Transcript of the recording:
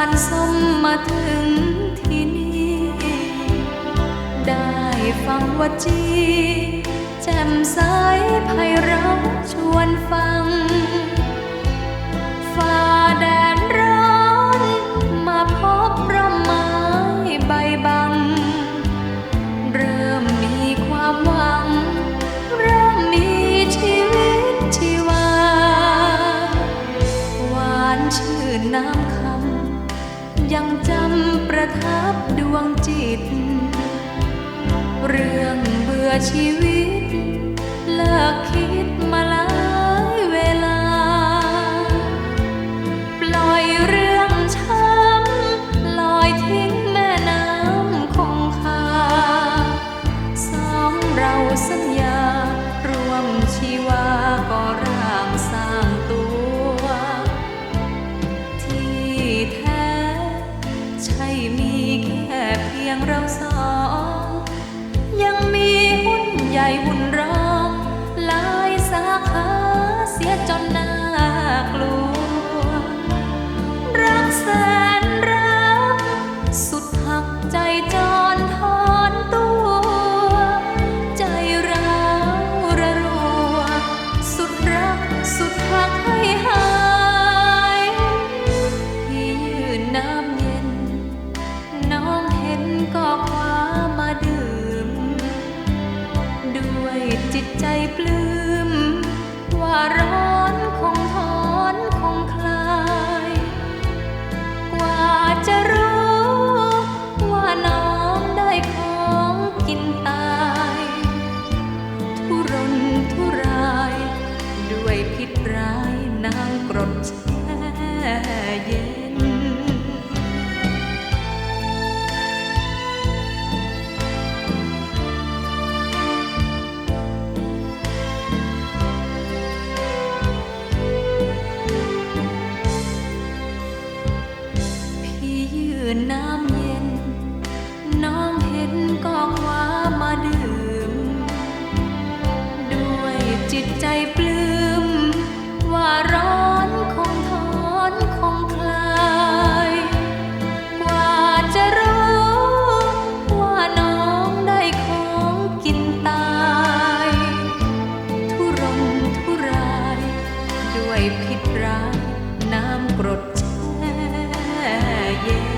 านสมาถึงที่นี่ ได้ฟังว่าจีแจ่มใสไพเราะชวนฟัง ประทับดวงจิต เรื่องเบื่อชีวิต เลิกคิดมาหลายเวลา ปล่อยเรื่องช้ำลอยทิ้งแม่น้ำคงคา สองเราสัญญา รวมชีวาก่อร่า พียงเรา ใจปลื้มว่าร้อนคงทอนคงคลาย กว่าจะรู้ ว่าน้องได้ของกินตาย ทุรนทุราย ด้วยพิษร้ายนางกรด นน้ำเย็น น้องเห็นก็คว้ามาดื่ม ด้วยจิตใจปลื้ม ว่าร้อนคงถอนคงคลาย กว่าจะรู้ว่าน้องได้ของกินตาย ทุรนทุราย ด้วยพิษร้ายน้ำกรดแช่เย็น